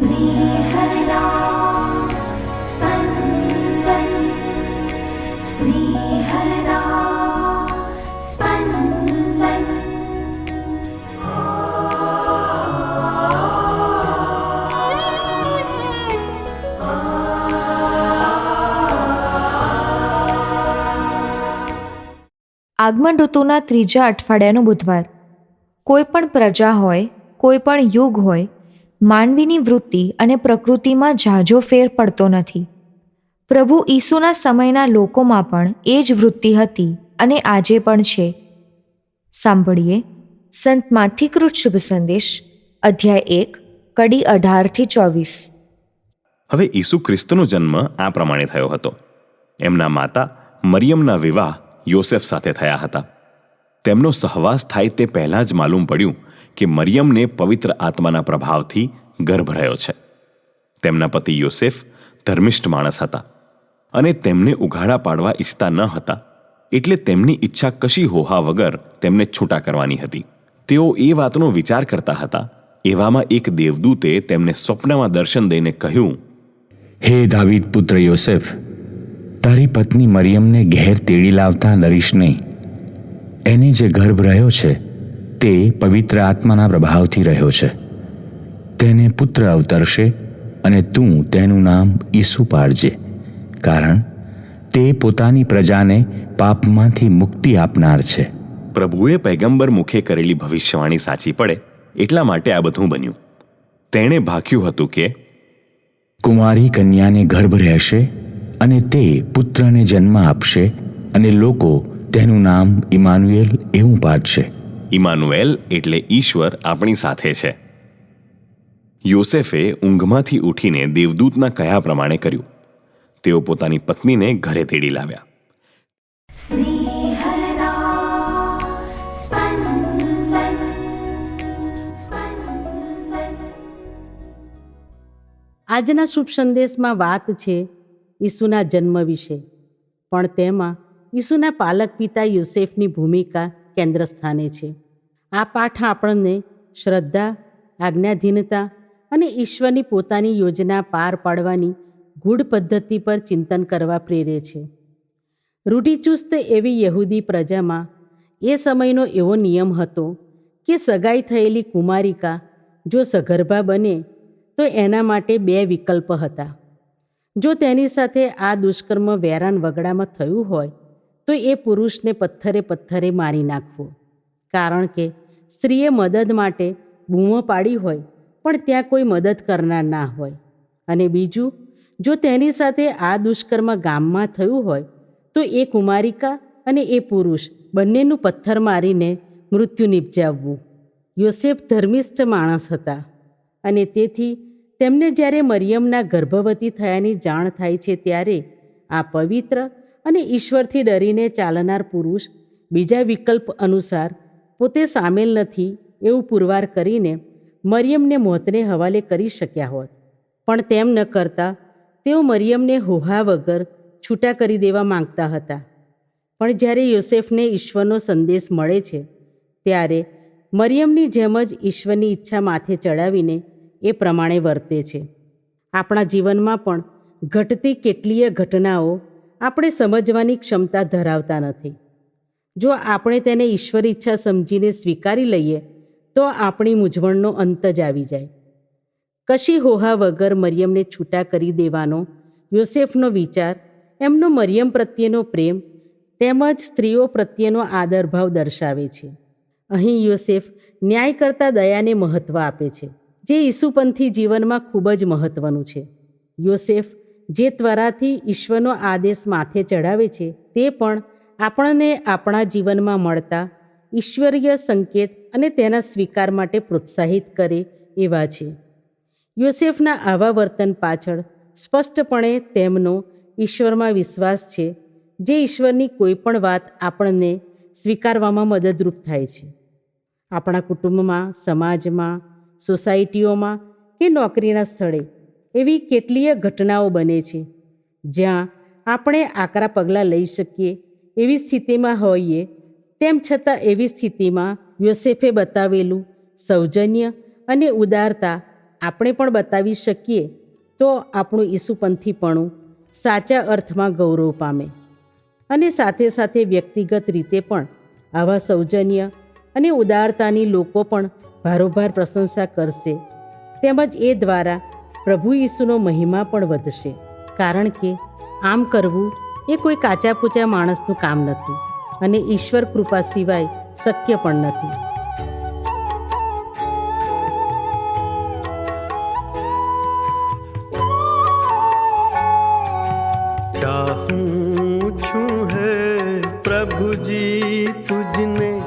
स्नेहदा स्पन्दन् स्नेहदा स्पन्दन् આગમન ઋતુના ત્રીજા અઠવાડિયાનો બુધવાર કોઈ પણ પ્રજા હોય કોઈ પણ યુગ હોય માનવીની વૃત્તિ અને પ્રકૃતિમાં ઝાઝો ફેર પડતો નથી. પ્રભુ ઈસુના સમયના લોકોમાં પણ એ જ વૃત્તિ હતી અને આજે પણ છે. સાંભળીએ સંત માથિકૃત શુભ સંદેશ, અધ્યાય એક, કડી અઢારથી ચોવીસ. હવે ઈસુ ખ્રિસ્તનો જન્મ આ પ્રમાણે થયો હતો. એમના માતા મરિયમના વિવાહ યોસેફ સાથે થયા હતા. તેમનો સહવાસ થાય તે પહેલાં જ માલુમ પડ્યું કે મરિયમને પવિત્ર આત્માના પ્રભાવથી ગર્ભ રહ્યો છે. તેમના પતિ યોસેફ ધર્મિષ્ઠ માણસ હતા અને તેમને ઉઘાડા પાડવા ઈચ્છતા ન હતા, એટલે તેમની ઈચ્છા કશી હોહા વગર તેમને છૂટા કરવાની હતી. તેઓ એ વાતનો વિચાર કરતા હતા, એવામાં એક દેવદૂતે તેમને સ્વપ્નમાં દર્શન દઈને કહ્યું, હે દાવીદ પુત્ર યોસેફ, તારી પત્ની મરિયમને ઘેર તેડી લાવતા નરીશ નહીં. એને જે ગર્ભ રહ્યો છે તે પવિત્ર આત્માના પ્રભાવથી રહ્યો છે. તેને પુત્ર અવતરશે અને તું તેનું નામ ઈસુ પાડજે કારણ તે પોતાની પ્રજાને પાપમાંથી મુક્તિ આપનાર છે. પ્રભુએ પૈગંબર મુખે કરેલી ભવિષ્યવાણી સાચી પડે એટલા માટે આ બધું બન્યું. તેણે ભાખ્યું હતું કે કુમારી કન્યાને ગર્ભ રહેશે અને તે પુત્રને જન્મ આપશે અને લોકો તેનું નામ ઇમાનુએલ એવું પાડશે. ઇમાનુએલ એટલે ઈશ્વર આપણી સાથે છે. યોસેફે ઊંઘમાંથી ઉઠીને દેવદૂતના કયા પ્રમાણે કર્યું. તેઓ પોતાની પત્નીને ઘરે તેડી લાવ્યા. આજના શુભ સંદેશમાં વાત છે ઈસુના જન્મ વિશે. પણ તેમાં ઈસુના પાલક પિતા યુસેફની ભૂમિકા કેન્દ્ર સ્થાને છે. આ પાઠ આપણને શ્રદ્ધા, આજ્ઞાધીનતા અને ઈશ્વરની પોતાની યોજના પાર પાડવાની ગૂઢ પદ્ધતિ પર ચિંતન કરવા પ્રેરે છે. રૂઢિચુસ્ત એવી યહૂદી પ્રજામાં એ સમયનો એવો નિયમ હતો કે સગાઈ થયેલી કુમારિકા જો સગર્ભા બને તો એના માટે બે વિકલ્પ હતા. જો તેની સાથે આ દુષ્કર્મ વેરાન વગડામાં થયું હોય તો એ પુરુષને પથ્થરે પથ્થરે મારી નાખવો. કારણ કે સ્ત્રીએ મદદ માટે બૂમો પાડી હોય, પણ ત્યાં કોઈ મદદ કરનાર ના હોય. અને બીજું, જો તેની સાથે આ દુષ્કર્મ ગામમાં થયું હોય, તો એ કુમારિકા અને એ પુરુષ બંનેનું પથ્થર મારીને મૃત્યુ નિપજાવવું. યોસેફ ધર્મિષ્ઠ માણસ હતા અને તેથી તેમને જ્યારે મરિયમના ગર્ભવતી થયાની જાણ થાય છે ત્યારે આ પવિત્ર અને ઈશ્વરથી ડરીને ચાલનાર પુરુષ બીજા વિકલ્પ અનુસાર પોતે સામેલ નથી એવું પુરવાર કરીને મરિયમને મોતને હવાલે કરી શક્યા હોત. પણ તેમ ન કરતા તેઓ મરિયમને હોહા વગર છૂટા કરી દેવા માંગતા હતા. પણ જ્યારે યોસેફને ઈશ્વરનો સંદેશ મળે છે, ત્યારે મરિયમની જેમ જ ઈશ્વરની ઈચ્છા માથે ચડાવીને એ પ્રમાણે વર્તે છે. આપણા જીવનમાં પણ ઘટતી કેટલીય ઘટનાઓ આપણે સમજવાની ક્ષમતા ધરાવતા નથી. જો આપણે તેને ઈશ્વર ઈચ્છા સમજીને સ્વીકારી લઈએ, તો આપણી મૂંઝવણનો અંત જ આવી જાય. કશી હોહા વગર મરિયમને છૂટા કરી દેવાનો યોસેફનો વિચાર, એમનો મરિયમ પ્રત્યેનો પ્રેમ, તેમજ સ્ત્રીઓ પ્રત્યેનો આદરભાવ દર્શાવે છે. અહીં યોસેફ ન્યાય કરતા દયાને મહત્ત્વ આપે છે, જે ઈસુપંથી જીવનમાં ખૂબ જ મહત્ત્વનું છે. યોસેફ જે ત્વરાથી ઈશ્વરનો આદેશ માથે ચડાવે છે, તે પણ આપણને આપણા જીવનમાં મળતા ઈશ્વરીય સંકેત અને તેના સ્વીકાર માટે પ્રોત્સાહિત કરે એવા છે. યોસેફના આવા વર્તન પાછળ સ્પષ્ટપણે તેમનો ઈશ્વરમાં વિશ્વાસ છે, જે ઈશ્વરની કોઈ પણ વાત આપણને સ્વીકારવામાં મદદરૂપ થાય છે. આપણા કુટુંબમાં, સમાજમાં, સોસાયટીઓમાં કે નોકરીના સ્થળે એવી કેટલીય ઘટનાઓ બને છે, જ્યાં આપણે આકરા પગલાં લઈ શકીએ એવી સ્થિતિમાં હોઈએ, તેમ છતાં એવી સ્થિતિમાં યોસેફે બતાવેલું સૌજન્ય અને ઉદારતા આપણે પણ બતાવી શકીએ, તો આપણું ઈસુપંથીપણું સાચા અર્થમાં ગૌરવ પામે. અને સાથે સાથે વ્યક્તિગત રીતે પણ આવા સૌજન્ય અને ઉદારતાની લોકો પણ ભારોભાર પ્રશંસા કરશે, તેમજ એ દ્વારા પ્રભુ ઈસુનો મહિમા પણ વધશે. કારણ કે આમ કરવું એ કોઈ કાચા પૂચા માણસનું કામ નથી અને ઈશ્વર કૃપા સિવાય શક્ય પણ નથી. છું હે પ્રભુજી તુજને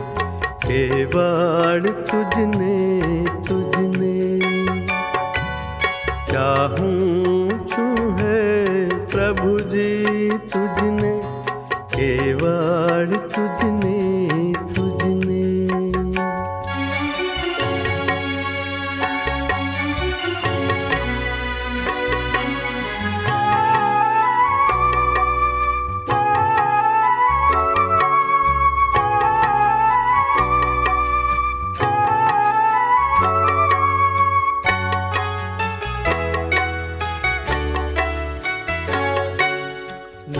કેવાડ તુજને.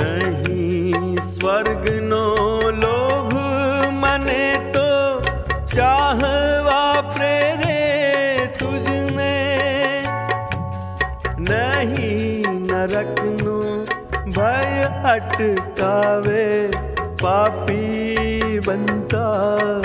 નહીં સ્વર્ગનો લોભ મને તો ચાહવા પ્રેરે તુજને નહીં નરકનો ભય અટકાવે પાપી બનતા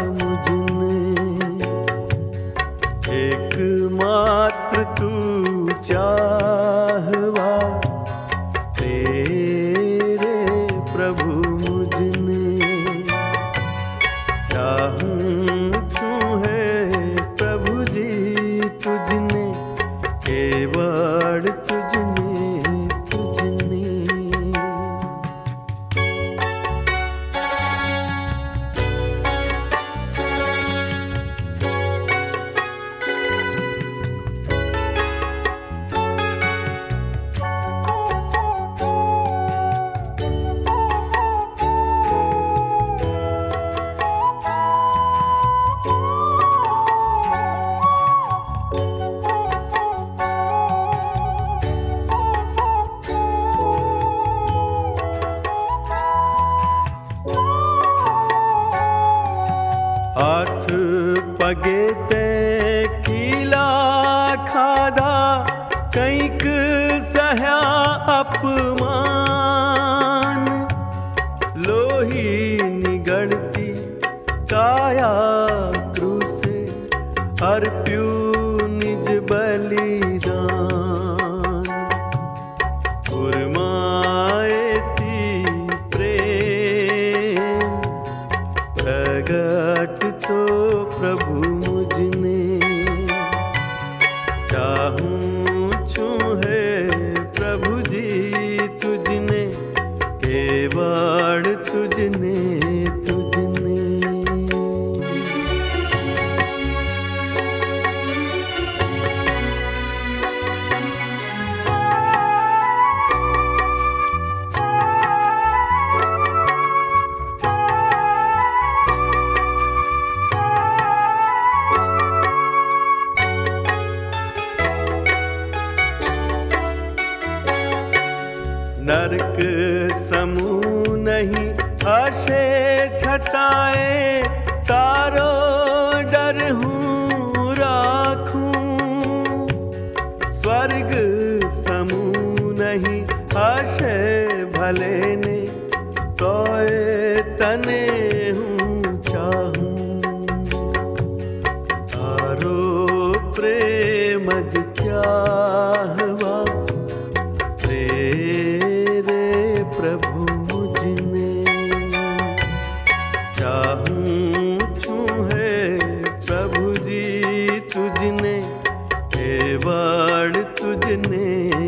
call. नरक समूह नहीं हर्षे छटाए तारो डर हूँ राखूं। स्वर्ग समूह नहीं हर्षे भले ने तोए तने हूँ चाहूं। तारो चाहवा केवड़ तुझने तुझने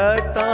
Então